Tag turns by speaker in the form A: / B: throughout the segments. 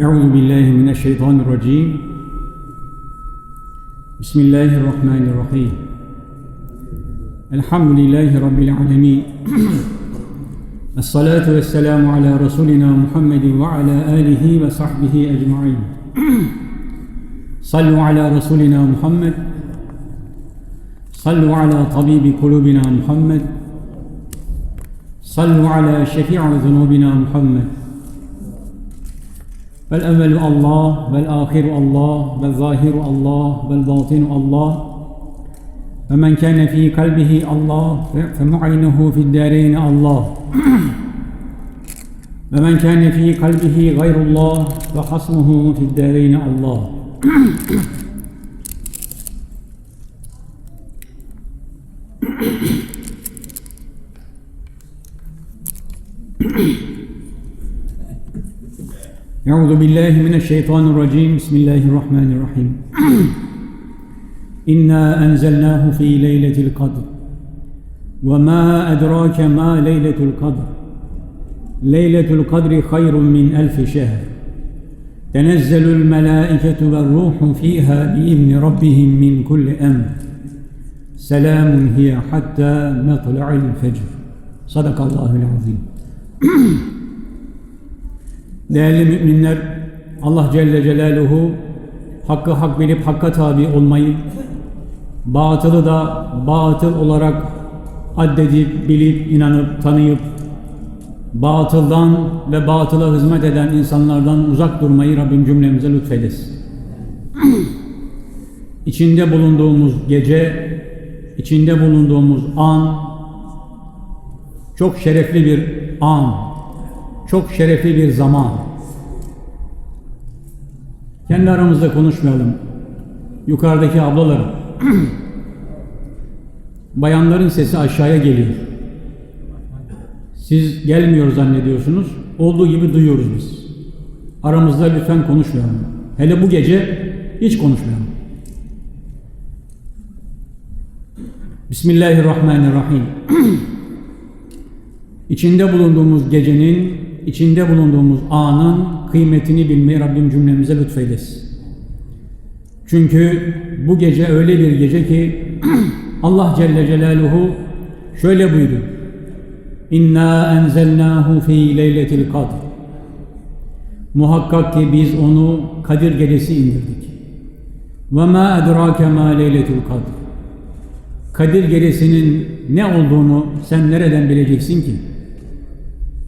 A: أعوذ بالله من الشيطان الرجيم. بسم الله الرحمن الرحيم. الحمد لله رب العالمين. الصلاة والسلام على رسولنا محمد وعلى آله وصحبه أجمعين. صلوا على رسولنا محمد. صلوا على طبيب قلوبنا محمد. صلوا على شفيع ذنوبنا محمد. فالأول الله والآخر الله والظاهر الله والباطن الله. فمن كان في قلبه الله فمعينه في الدارين الله. ومن كان في قلبه غير الله فحصمه في الدارين الله. أعوذ بالله من الشيطان الرجيم. بسم الله الرحمن الرحيم. إنا أنزلناه في ليلة القدر. وما أدراك ما ليلة القدر. ليلة القدر خير من ألف شهر. تنزل الملائكة والروح فيها بإذن ربهم من كل أمر. سلام هي حتى مطلع الفجر. صدق الله العظيم. Değerli müminler, Allah Celle Celaluhu hakkı hak bilip hakka tabi olmayı, batılı da batıl olarak addedip, bilip, inanıp, tanıyıp, batıldan ve batıla hizmet eden insanlardan uzak durmayı Rabbim cümlemize lütfedesin. içinde bulunduğumuz gece, içinde bulunduğumuz an çok şerefli bir an, çok şerefli bir zaman. Kendi aramızda konuşmayalım. Yukarıdaki ablalarım, bayanların sesi aşağıya geliyor. Siz gelmiyor zannediyorsunuz. Olduğu gibi duyuyoruz biz. Aramızda lütfen konuşmayalım. Hele bu gece hiç konuşmayalım. Bismillahirrahmanirrahim. İçinde bulunduğumuz gecenin, içinde bulunduğumuz anın kıymetini bilmeyi Rabbim cümlemize lütfeylesin. Çünkü bu gece öyle bir gece ki Allah Celle Celaluhu şöyle buyurdu. İnna enzelnahu fi leyletil kadr. Muhakkak ki biz onu Kadir gecesi indirdik. Ve ma edrake ma leyletul kadr. Kadir gecesinin ne olduğunu sen nereden bileceksin ki?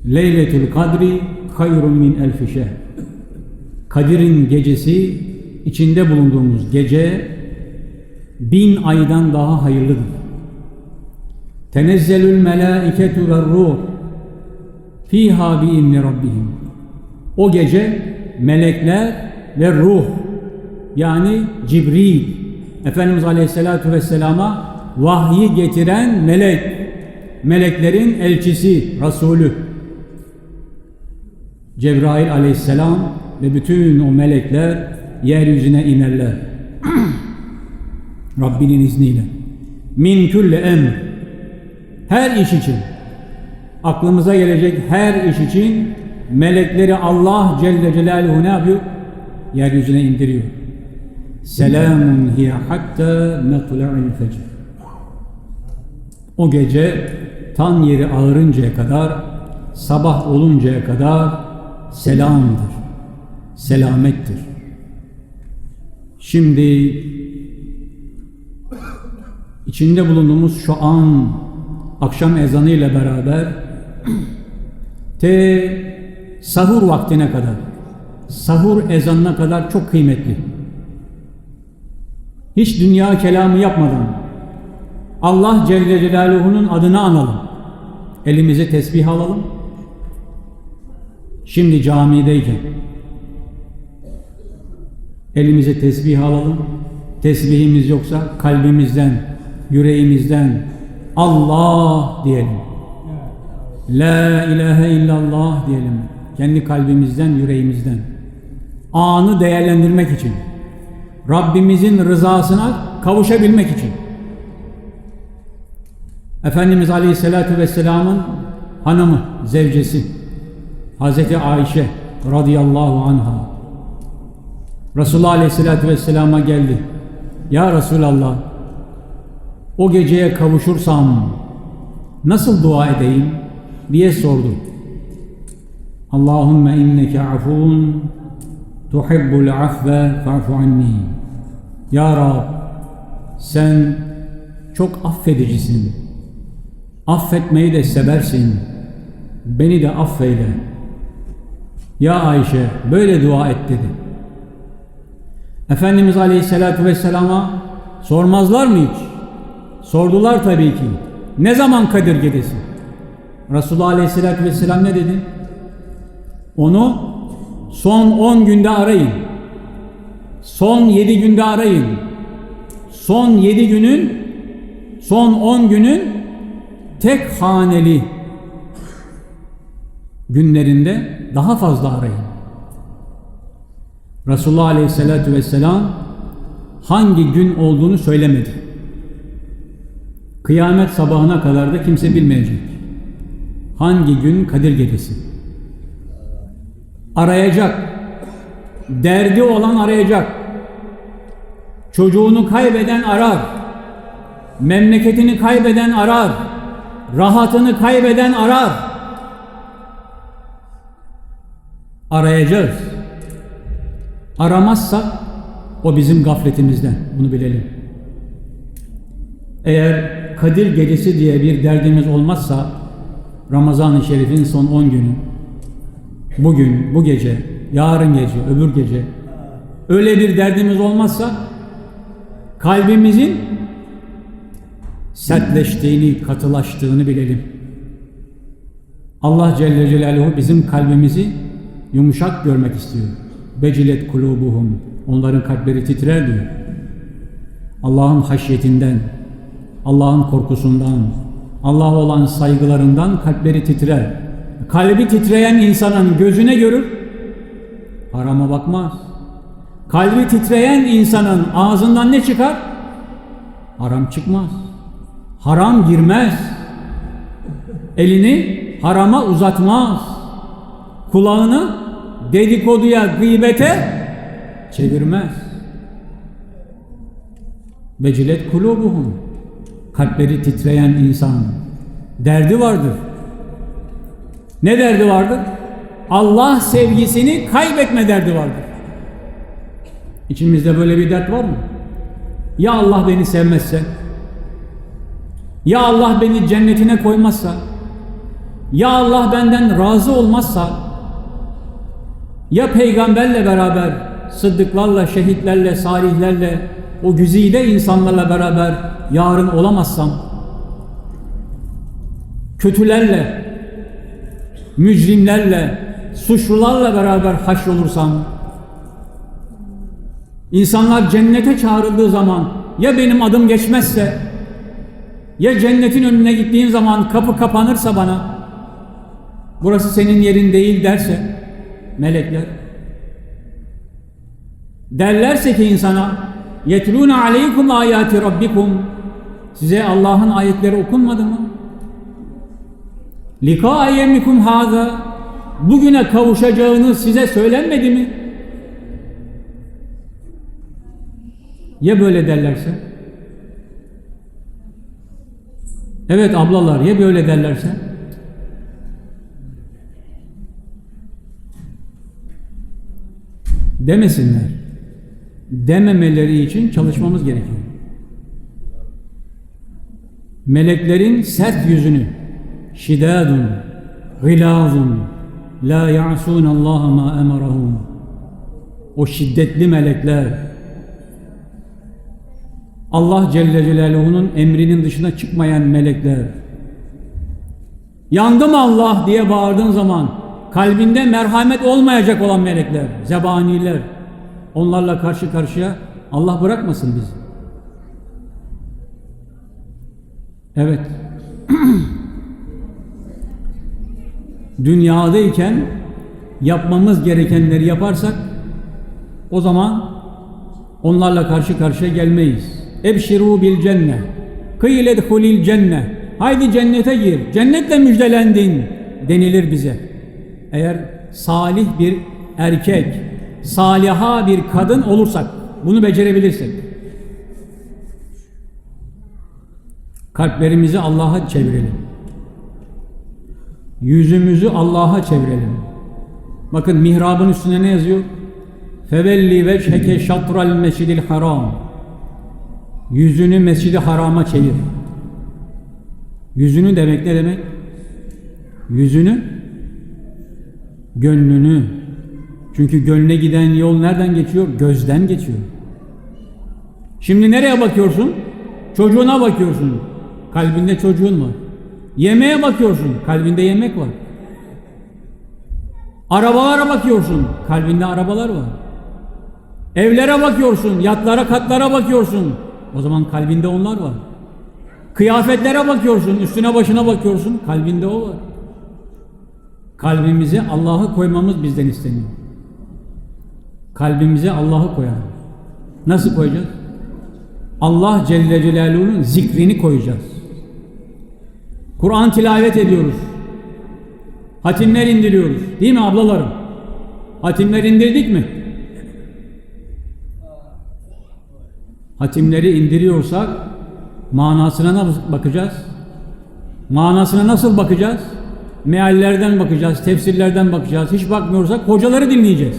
A: Leyletül kadri hayrun min elfi şehr. Kadir'in gecesi, içinde bulunduğumuz gece bin aydan daha hayırlıdır. Tenezzelül melâiketu ve ruh fiha bi inni rabbihim. O gece melekler ve ruh yani Cibril Efendimiz Aleyhisselatü Vesselam'a vahyi getiren melek, meleklerin elçisi, Resulü. Cebrail aleyhisselam ve bütün o melekler yeryüzüne inerler. Rabbinin izniyle. Min külle emr. Her iş için, aklımıza gelecek her iş için melekleri Allah Celle Celaluhu ne yapıyor? Yeryüzüne indiriyor. Selamun hiye hatta metla'il fecr. O gece tan yeri ağırıncaya kadar, sabah oluncaya kadar selamdır, selamettir. Şimdi içinde bulunduğumuz şu an akşam ezanı ile beraber te sahur vaktine kadar, sahur ezanına kadar çok kıymetli. Hiç dünya kelamı yapmadan Allah Celle Celaluhu'nun adını analım. Elimizi tesbih alalım. Şimdi camideyken elimize tesbih alalım. Tesbihimiz yoksa kalbimizden, yüreğimizden Allah diyelim. La ilahe illallah diyelim. Kendi kalbimizden, yüreğimizden. Anı değerlendirmek için. Rabbimizin rızasına kavuşabilmek için. Efendimiz Aleyhisselatü Vesselam'ın hanımı, zevcesi Hazreti Ayşe radıyallahu anha Resulullah Aleyhisselatü Vesselam'a geldi. Ya Resulallah, o geceye kavuşursam nasıl dua edeyim diye sordu. Allahümme inneke afun tuhibbul afve fa'fu anni. Ya Rab, sen çok affedicisin. Affetmeyi de seversin. Beni de affeyle. Ya Ayşe böyle dua et dedi. Efendimiz Aleyhisselatü Vesselam'a sormazlar mı hiç? Sordular tabii ki. Ne zaman Kadir Gecesi? Resulullah Aleyhisselatü Vesselam ne dedi? Onu son 10 günde arayın. Son 7 günde arayın. Son 7 günün son 10 günün tek haneli günlerinde daha fazla arayın. Resulullah Aleyhisselatü Vesselam hangi gün olduğunu söylemedi. Kıyamet sabahına kadar da kimse bilmeyecek. Hangi gün Kadir Gecesi? Arayacak. Derdi olan arayacak. Çocuğunu kaybeden arar. Memleketini kaybeden arar. Rahatını kaybeden arar. Arayacağız. Aramazsak o bizim gafletimizden. Bunu bilelim. Eğer Kadir Gecesi diye bir derdimiz olmazsa Ramazan-ı Şerif'in son 10 günü bugün, bu gece, yarın gece, öbür gece öyle bir derdimiz olmazsa kalbimizin sertleştiğini, katılaştığını bilelim. Allah Celle Celaluhu bizim kalbimizi yumuşak görmek istiyor. Becilet kulubuhum. Onların kalpleri titrer diyor. Allah'ın haşyetinden, Allah'ın korkusundan, Allah'a olan saygılarından kalpleri titrer. Kalbi titreyen insanın gözüne görür, harama bakmaz. Kalbi titreyen insanın ağzından ne çıkar? Haram çıkmaz. Haram girmez. Elini harama uzatmaz. Kulağını dedikoduya, gıybete çevirmez. Vecilet kulubuhum. Kalpleri titreyen insan. Derdi vardır. Ne derdi vardır? Allah sevgisini kaybetme derdi vardır. İçimizde böyle bir dert var mı? Ya Allah beni sevmezse? Ya Allah beni cennetine koymazsa? Ya Allah benden razı olmazsa? Ya peygamberle beraber, sıddıklarla, şehitlerle, salihlerle, o güzide insanlarla beraber yarın olamazsam? Kötülerle, mücrimlerle, suçlularla beraber haşrolursam? İnsanlar cennete çağrıldığı zaman ya benim adım geçmezse ya cennetin önüne gittiğim zaman kapı kapanırsa bana burası senin yerin değil derse melekler derlerse ki insana yetlûne aleykum ayati rabbikum size Allah'ın ayetleri okunmadı mı? Lika yemikum haza bugüne kavuşacağınız size söylenmedi mi? Ya böyle derlerse? Evet ablalar ya böyle derlerse? Demesinler. Dememeleri için çalışmamız gerekiyor. Meleklerin sert yüzünü şidadun, gılazun, la ya'sun Allah ma emarahum. O şiddetli melekler Allah Celle Celaluhu'nun emrinin dışına çıkmayan melekler. Yandım Allah diye bağırdığın zaman kalbinde merhamet olmayacak olan melekler, zebaniler. Onlarla karşı karşıya Allah bırakmasın bizi. Evet. Dünyadayken yapmamız gerekenleri yaparsak o zaman onlarla karşı karşıya gelmeyiz. Ebşiru bil cenne. Kıyle dhulil cenne. Haydi cennete gir. Cennetle müjdelendin denilir bize. Eğer salih bir erkek, saliha bir kadın olursak, bunu becerebilirsek, kalplerimizi Allah'a çevirelim. Yüzümüzü Allah'a çevirelim. Bakın mihrabın üstüne ne yazıyor? Fevelli veçheke şatral mescidil haram. Yüzünü mescidi harama çevir. Yüzünü demek ne demek? Yüzünü, gönlünü. Çünkü gönle giden yol nereden geçiyor? Gözden geçiyor. Şimdi nereye bakıyorsun? Çocuğuna bakıyorsun. Kalbinde çocuğun var. Yemeğe bakıyorsun. Kalbinde yemek var. Arabalara bakıyorsun. Kalbinde arabalar var. Evlere bakıyorsun. Yatlara, katlara bakıyorsun. O zaman kalbinde onlar var. Kıyafetlere bakıyorsun. Üstüne başına bakıyorsun. Kalbinde o var. Kalbimize Allah'ı koymamız bizden isteniyor. Kalbimize Allah'ı koyalım. Nasıl koyacağız? Allah Celle Celaluhu'nun zikrini koyacağız. Kur'an tilavet ediyoruz. Hatimler indiriyoruz. Değil mi ablalarım? Hatimler indirdik mi? Hatimleri indiriyorsak manasına nasıl bakacağız? Manasına nasıl bakacağız? Meallerden bakacağız, tefsirlerden bakacağız. Hiç bakmıyorsak hocaları dinleyeceğiz.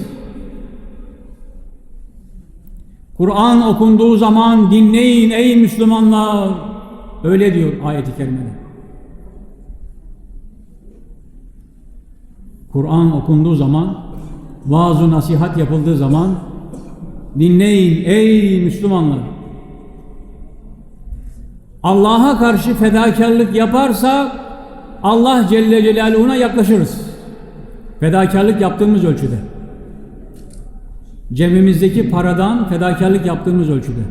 A: Kur'an okunduğu zaman dinleyin ey Müslümanlar. Öyle diyor ayeti kerimede. Kur'an okunduğu zaman, vaaz nasihat yapıldığı zaman dinleyin ey Müslümanlar. Allah'a karşı fedakarlık yaparsa Allah Celle Celaluhu'na yaklaşırız. Fedakarlık yaptığımız ölçüde. Cebimizdeki paradan fedakarlık yaptığımız ölçüde.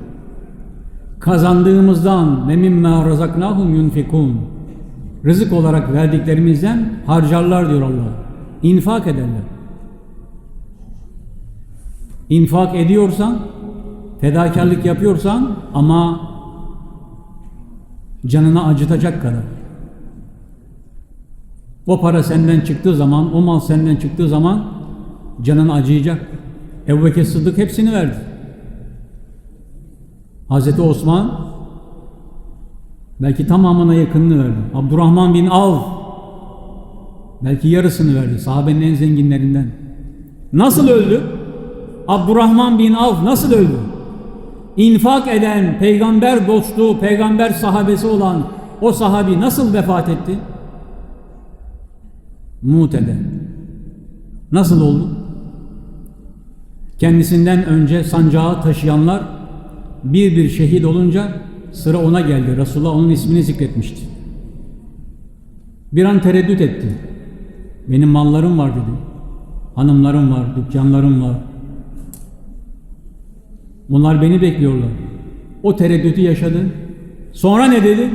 A: Kazandığımızdan ve mimma razaknahum yunfikun. Rızık olarak verdiklerimizden harcarlar diyor Allah. İnfak ederler. İnfak ediyorsan, fedakarlık yapıyorsan ama canına acıtacak kadar. O para senden çıktığı zaman, o mal senden çıktığı zaman canın acıyacak. Ebu Bekir Sıddık hepsini verdi. Hazreti Osman belki tamamına yakınını verdi. Abdurrahman bin Av belki yarısını verdi. Sahabenin en zenginlerinden. Nasıl öldü? Abdurrahman bin Av nasıl öldü? İnfak eden, peygamber dostu, peygamber sahabesi olan o sahabi nasıl vefat etti? Mute'de. Nasıl oldu? Kendisinden önce sancağı taşıyanlar bir bir şehit olunca sıra ona geldi. Resulullah onun ismini zikretmişti. Bir an tereddüt etti. Benim mallarım var dedi. Hanımlarım var, dükkanlarım var. Bunlar beni bekliyorlar. O tereddütü yaşadı. Sonra ne dedi?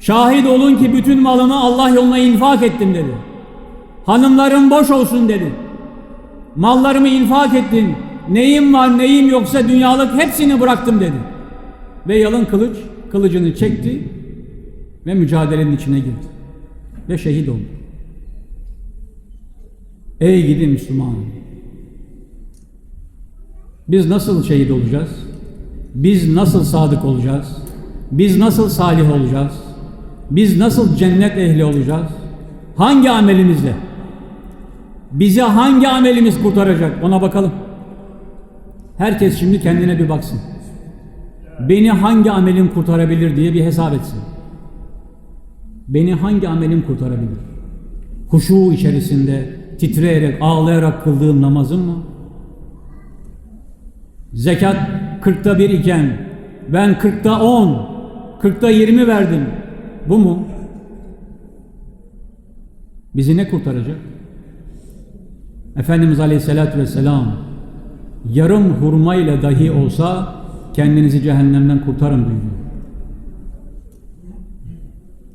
A: Şahit olun ki bütün malımı Allah yoluna infak ettim dedi. Hanımlarım boş olsun dedi. Mallarımı infak ettim. Neyim var neyim yoksa dünyalık hepsini bıraktım dedi. Ve yalın kılıç kılıcını çekti ve mücadelenin içine girdi. Ve şehit oldu. Ey gidi Müslüman! Biz nasıl şehit olacağız? Biz nasıl sadık olacağız? Biz nasıl salih olacağız? Biz nasıl cennet ehli olacağız? Hangi amelimizle? Bizi hangi amelimiz kurtaracak? Ona bakalım. Herkes şimdi kendine bir baksın. Beni hangi amelim kurtarabilir diye bir hesap etsin. Beni hangi amelim kurtarabilir? Huşu içerisinde titreyerek, ağlayarak kıldığım namazım mı? Zekat kırkta bir iken ben kırkta on, kırkta yirmi verdim. Bu mu? Bizi ne kurtaracak? Efendimiz Aleyhisselatü Vesselam yarım hurma ile dahi olsa kendinizi cehennemden kurtarın buyuruyor.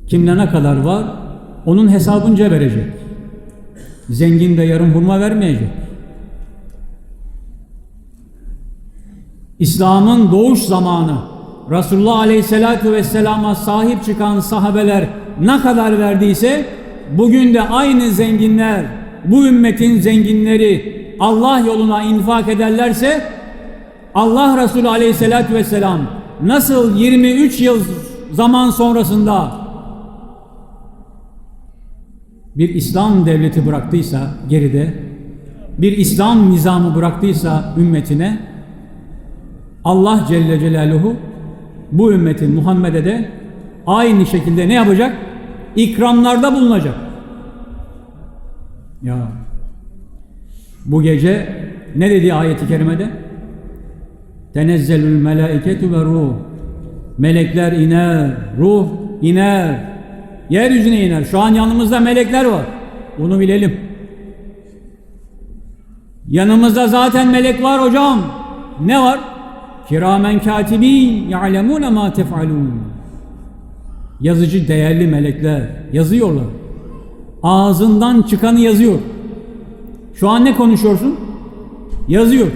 A: Kimde ne kadar var onun hesabınca verecek. Zengin de yarım hurma vermeyecek. İslam'ın doğuş zamanı Resulullah Aleyhisselatü Vesselam'a sahip çıkan sahabeler ne kadar verdiyse bugün de aynı zenginler bu ümmetin zenginleri Allah yoluna infak ederlerse Allah Resulü Aleyhisselatü Vesselam nasıl 23 yıl zaman sonrasında bir İslam devleti bıraktıysa geride, bir İslam nizamı bıraktıysa ümmetine, Allah Celle Celaluhu bu ümmetin Muhammed'e de aynı şekilde ne yapacak? İkramlarda bulunacak. Ya bu gece ne dedi ayeti kerimede? Tenezzelül melaiketu ve ruh. Melekler iner, ruh iner. Yeryüzüne iner. Şu an yanımızda melekler var. Bunu bilelim. Yanımızda zaten melek var hocam. Ne var? Kiramen katibin ya'lemune ma tef'alun. Yazıcı değerli melekler yazıyorlar. Ağzından çıkanı yazıyor. Şu an ne konuşuyorsun? Yazıyor.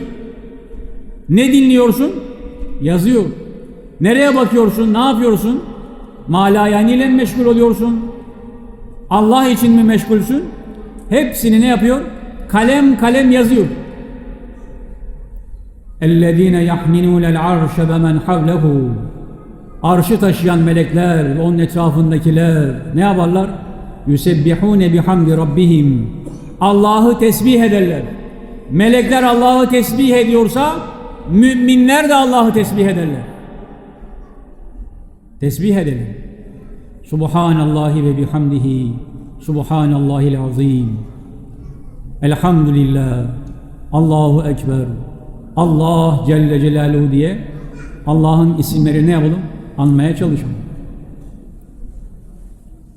A: Ne dinliyorsun? Yazıyor. Nereye bakıyorsun? Ne yapıyorsun? Malayani ile meşgul oluyorsun? Allah için mi meşgulsün? Hepsini ne yapıyor? Kalem kalem yazıyor. اَلَّذ۪ينَ يَحْمِنُونَ الْعَرْشَ وَمَنْ حَوْلَهُ Arşı taşıyan melekler ve onun etrafındakiler ne yaparlar? يُسَبِّحُونَ بِحَمْدِ رَبِّهِمْ Allah'ı tesbih ederler. Melekler Allah'ı tesbih ediyorsa müminler de Allah'ı tesbih ederler. Tesbih edelim. Subhanallahi ve bihamdihi Subhanallahil azim Elhamdülillah Allahu Ekber Allah Celle Celaluhu diye Allah'ın isimlerini ne yapalım? Anmaya çalışalım.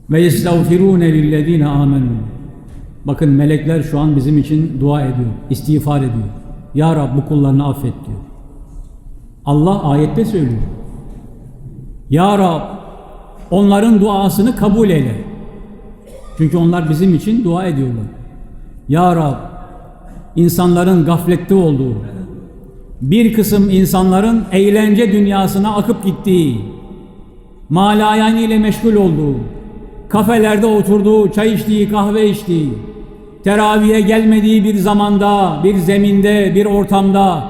A: Ve yestağfirûne lillezîne âmenû Bakın melekler şu an bizim için dua ediyor, istiğfar ediyor. Ya Rab bu kullarını affet diyor. Allah ayette söylüyor. Ya Rab onların duasını kabul eyle. Çünkü onlar bizim için dua ediyorlar. Ya Rab insanların gaflette olduğu, bir kısım insanların eğlence dünyasına akıp gittiği, malayani ile meşgul olduğu, kafelerde oturduğu, çay içtiği, kahve içtiği, teraviye gelmediği bir zamanda, bir zeminde, bir ortamda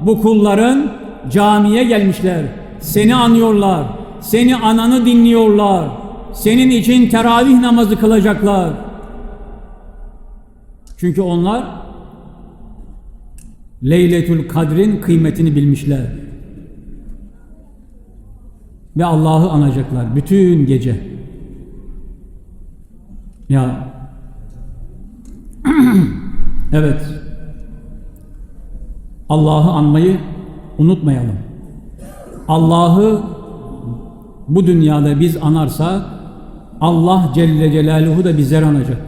A: bu kulların camiye gelmişler. Seni anıyorlar. Seni ananı dinliyorlar. Senin için teravih namazı kılacaklar. Çünkü onlar Leyletül Kadr'in kıymetini bilmişler. Ve Allah'ı anacaklar bütün gece. Ya evet. Allah'ı anmayı unutmayalım. Allah'ı bu dünyada biz anarsak Allah Celle Celaluhu da bizleri anacak.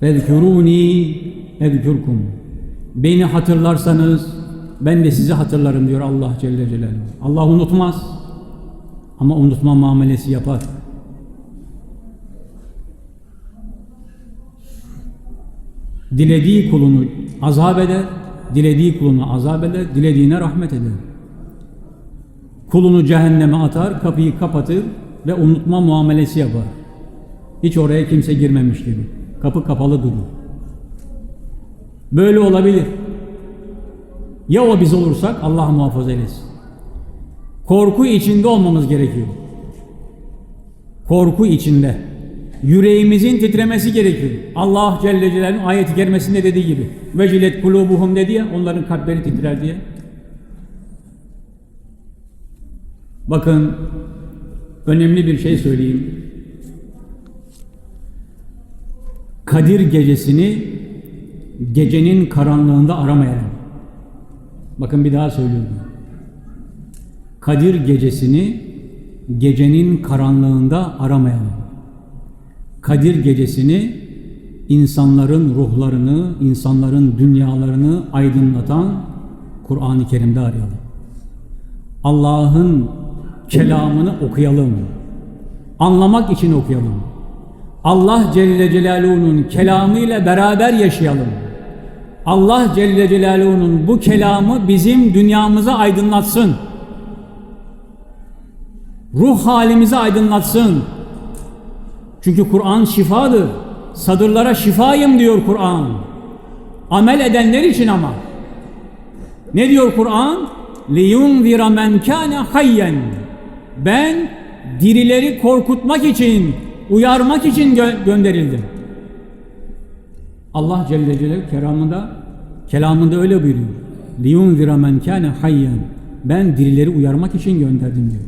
A: Fezkuruni ezkurkum. Beni hatırlarsanız ben de sizi hatırlarım diyor Allah Celle Celaluhu. Allah unutmaz ama unutma muamelesi yapar. Dilediği kulunu azap eder, dilediği kulunu azap eder, dilediğine rahmet eder. Kulunu cehenneme atar, kapıyı kapatır ve unutma muamelesi yapar. Hiç oraya kimse girmemiş gibi. Kapı kapalı durur. Böyle olabilir. Ya o biz olursak Allah muhafaza eylesin. Korku içinde olmamız gerekiyor. Korku içinde. Yüreğimizin titremesi gerekiyor. Allah Celle Celaluhu'nun ayeti kerimesinde dediği gibi. Vecilet kulubuhum dedi ya onların kalpleri titrer diye. Bakın önemli bir şey söyleyeyim. Kadir gecesini gecenin karanlığında aramayalım. Bakın bir daha söylüyorum. Kadir gecesini gecenin karanlığında aramayalım. Kadir gecesini insanların ruhlarını, insanların dünyalarını aydınlatan Kur'an-ı Kerim'de arayalım. Allah'ın kelamını okuyalım. Anlamak için okuyalım. Allah Celle Celaluhu'nun kelamıyla beraber yaşayalım. Allah Celle Celaluhu'nun bu kelamı bizim dünyamızı aydınlatsın. Ruh halimizi aydınlatsın. Çünkü Kur'an şifadır. sadırlara şifayım diyor Kur'an. Amel edenler için ama. Ne diyor Kur'an? لِيُنْذِرَ مَنْ كَانَ حَيًّا Ben dirileri korkutmak için, uyarmak için gö- gönderildim. Allah Celle Celaluhu keramında, kelamında öyle buyuruyor. لِيُنْذِرَ مَنْ كَانَ حَيًّا Ben dirileri uyarmak için gönderdim diyor.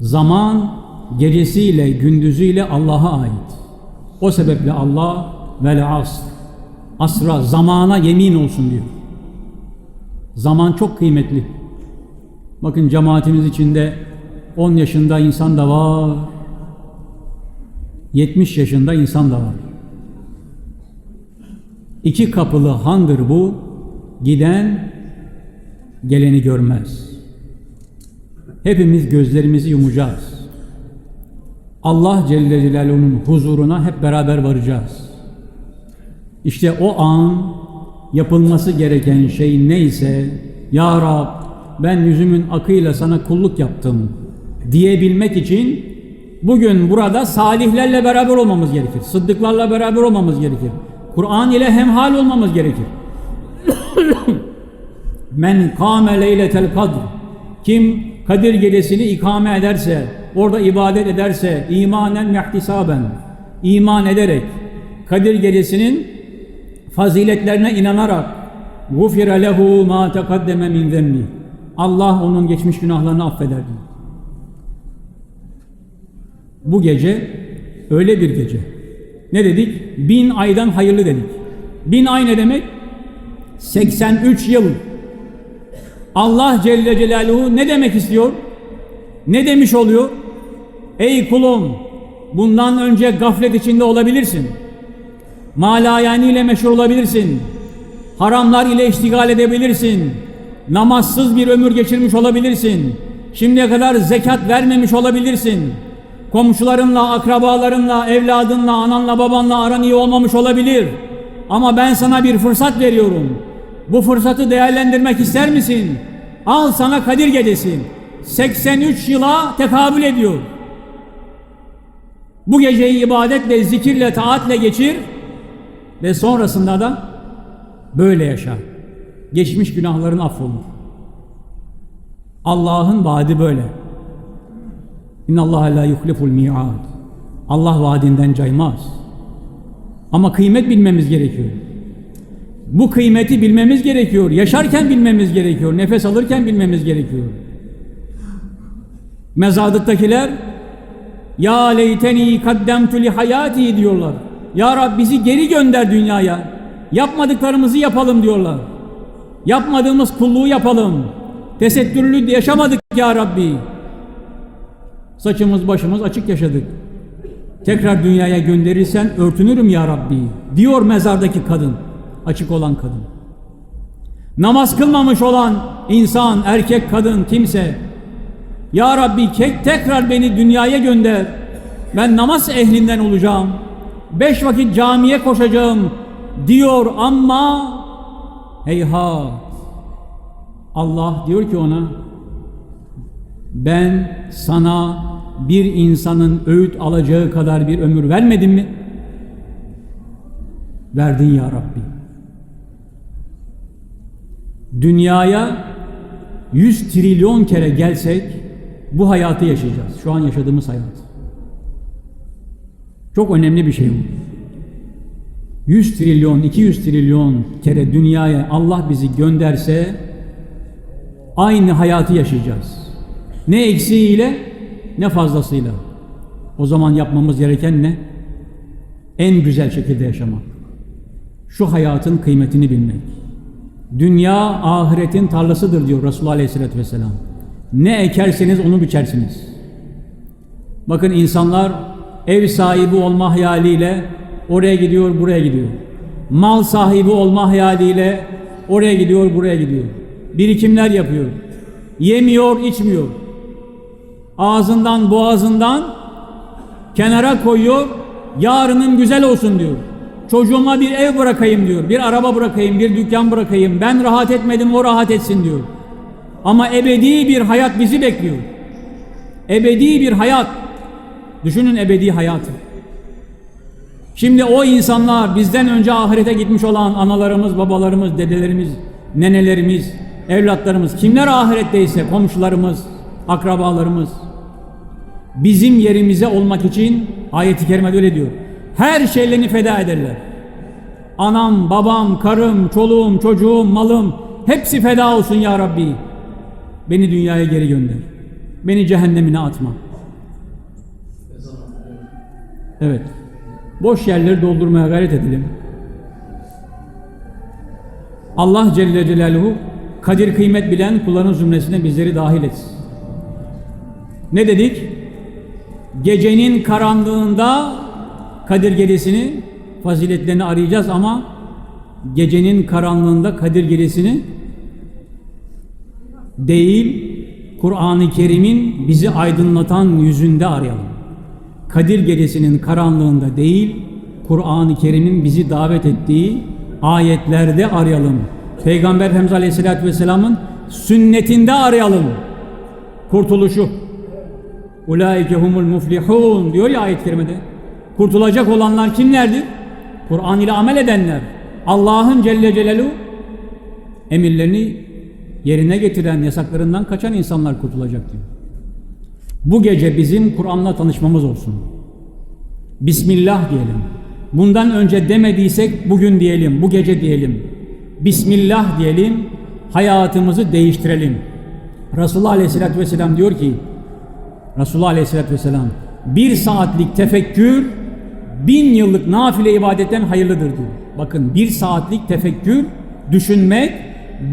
A: Zaman gecesiyle gündüzüyle Allah'a ait. O sebeple Allah vel asr asra zamana yemin olsun diyor. Zaman çok kıymetli. Bakın cemaatimiz içinde 10 yaşında insan da var. 70 yaşında insan da var. İki kapılı handır bu. Giden geleni görmez. Hepimiz gözlerimizi yumacağız. Allah Celle Celaluhu'nun huzuruna hep beraber varacağız. İşte o an yapılması gereken şey neyse Ya Rab ben yüzümün akıyla sana kulluk yaptım diyebilmek için bugün burada salihlerle beraber olmamız gerekir. Sıddıklarla beraber olmamız gerekir. Kur'an ile hemhal olmamız gerekir. Men kâme leyletel kadr Kim Kadir gecesini ikame ederse, orada ibadet ederse, imanen mehtisaben, iman ederek, Kadir gecesinin faziletlerine inanarak, gufire lehu ma tekaddeme min zemmi. Allah onun geçmiş günahlarını affeder diyor. Bu gece öyle bir gece. Ne dedik? Bin aydan hayırlı dedik. Bin ay ne demek? 83 yıl. Allah Celle Celaluhu ne demek istiyor? Ne demiş oluyor? Ey kulum bundan önce gaflet içinde olabilirsin. Malayani ile meşhur olabilirsin. Haramlar ile iştigal edebilirsin. Namazsız bir ömür geçirmiş olabilirsin. Şimdiye kadar zekat vermemiş olabilirsin. Komşularınla, akrabalarınla, evladınla, ananla, babanla aran iyi olmamış olabilir. Ama ben sana bir fırsat veriyorum. Bu fırsatı değerlendirmek ister misin? Al sana Kadir Gecesi. 83 yıla tekabül ediyor. Bu geceyi ibadetle, zikirle, taatle geçir ve sonrasında da böyle yaşa. Geçmiş günahların affolur. Allah'ın vaadi böyle. İnna Allah la yuhliful mi'ad. Allah vaadinden caymaz. Ama kıymet bilmemiz gerekiyor. Bu kıymeti bilmemiz gerekiyor. Yaşarken bilmemiz gerekiyor. Nefes alırken bilmemiz gerekiyor. Mezarlıktakiler ya leyteni kaddemtu li hayati diyorlar. Ya Rab bizi geri gönder dünyaya. Yapmadıklarımızı yapalım diyorlar. Yapmadığımız kulluğu yapalım. Tesettürlü yaşamadık ya Rabbi. Saçımız başımız açık yaşadık. Tekrar dünyaya gönderirsen örtünürüm ya Rabbi diyor mezardaki kadın. Açık olan kadın. Namaz kılmamış olan insan, erkek, kadın, kimse Ya Rabbi tekrar beni dünyaya gönder. Ben namaz ehlinden olacağım. Beş vakit camiye koşacağım diyor ama heyhat Allah diyor ki ona ben sana bir insanın öğüt alacağı kadar bir ömür vermedim mi? Verdin ya Rabbi. Dünyaya 100 trilyon kere gelsek bu hayatı yaşayacağız. Şu an yaşadığımız hayat. Çok önemli bir şey bu. 100 trilyon, 200 trilyon kere dünyaya Allah bizi gönderse aynı hayatı yaşayacağız. Ne eksiğiyle ne fazlasıyla. O zaman yapmamız gereken ne? En güzel şekilde yaşamak. Şu hayatın kıymetini bilmek. Dünya ahiretin tarlasıdır diyor Resulullah Aleyhisselatü Vesselam. Ne ekerseniz onu biçersiniz. Bakın insanlar ev sahibi olma hayaliyle oraya gidiyor, buraya gidiyor. Mal sahibi olma hayaliyle oraya gidiyor, buraya gidiyor. Birikimler yapıyor. Yemiyor, içmiyor. Ağzından, boğazından kenara koyuyor. Yarının güzel olsun diyor. Çocuğuma bir ev bırakayım diyor. Bir araba bırakayım, bir dükkan bırakayım. Ben rahat etmedim, o rahat etsin diyor. Ama ebedi bir hayat bizi bekliyor. Ebedi bir hayat. Düşünün ebedi hayatı. Şimdi o insanlar bizden önce ahirete gitmiş olan analarımız, babalarımız, dedelerimiz, nenelerimiz, evlatlarımız, kimler ahiretteyse komşularımız, akrabalarımız bizim yerimize olmak için ayeti kerimede öyle diyor. Her şeylerini feda ederler. Anam, babam, karım, çoluğum, çocuğum, malım hepsi feda olsun ya Rabbi. Beni dünyaya geri gönder. Beni cehennemine atma. Evet. Boş yerleri doldurmaya gayret edelim. Allah Celle Celaluhu kadir kıymet bilen kulların zümresine bizleri dahil etsin. Ne dedik? Gecenin karanlığında Kadir Gecesi'ni faziletlerini arayacağız ama gecenin karanlığında Kadir Gecesi'ni değil Kur'an-ı Kerim'in bizi aydınlatan yüzünde arayalım. Kadir Gecesi'nin karanlığında değil Kur'an-ı Kerim'in bizi davet ettiği ayetlerde arayalım. Peygamber Efendimiz Aleyhisselatü Vesselam'ın sünnetinde arayalım. Kurtuluşu. Ulaike humul muflihun diyor ya ayet-i kerimede. Kurtulacak olanlar kimlerdir? Kur'an ile amel edenler. Allah'ın Celle Celaluhu emirlerini yerine getiren, yasaklarından kaçan insanlar kurtulacak diyor. Bu gece bizim Kur'an'la tanışmamız olsun. Bismillah diyelim. Bundan önce demediysek bugün diyelim, bu gece diyelim. Bismillah diyelim, hayatımızı değiştirelim. Resulullah Aleyhisselatü Vesselam diyor ki, Resulullah Aleyhisselatü Vesselam bir saatlik tefekkür bin yıllık nafile ibadetten hayırlıdır diyor. Bakın bir saatlik tefekkür, düşünmek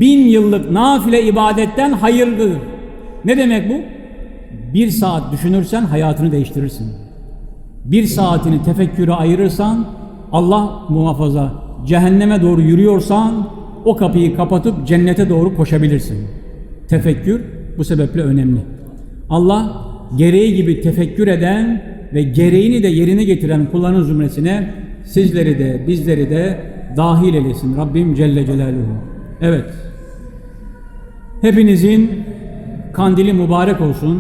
A: bin yıllık nafile ibadetten hayırlıdır. Ne demek bu? Bir saat düşünürsen hayatını değiştirirsin. Bir saatini tefekküre ayırırsan Allah muhafaza cehenneme doğru yürüyorsan o kapıyı kapatıp cennete doğru koşabilirsin. Tefekkür bu sebeple önemli. Allah gereği gibi tefekkür eden ve gereğini de yerine getiren kulların zümresine sizleri de bizleri de dahil eylesin Rabbim Celle Celaluhu. Evet. Hepinizin kandili mübarek olsun.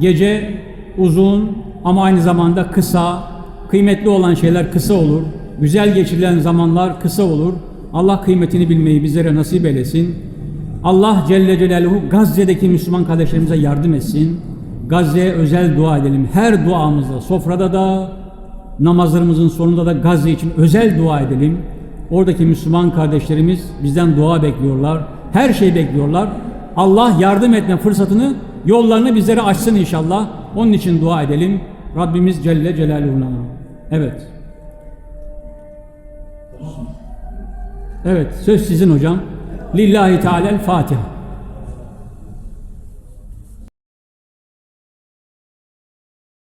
A: Gece uzun ama aynı zamanda kısa. Kıymetli olan şeyler kısa olur. Güzel geçirilen zamanlar kısa olur. Allah kıymetini bilmeyi bizlere nasip eylesin. Allah Celle Celaluhu Gazze'deki Müslüman kardeşlerimize yardım etsin. Gazze'ye özel dua edelim. Her duamızda, sofrada da, namazlarımızın sonunda da Gazze için özel dua edelim. Oradaki Müslüman kardeşlerimiz bizden dua bekliyorlar. Her şey bekliyorlar. Allah yardım etme fırsatını, yollarını bizlere açsın inşallah. Onun için dua edelim. Rabbimiz Celle Celaluhu'na. Evet. Evet, söz sizin hocam. Lillahi Teala Fatiha.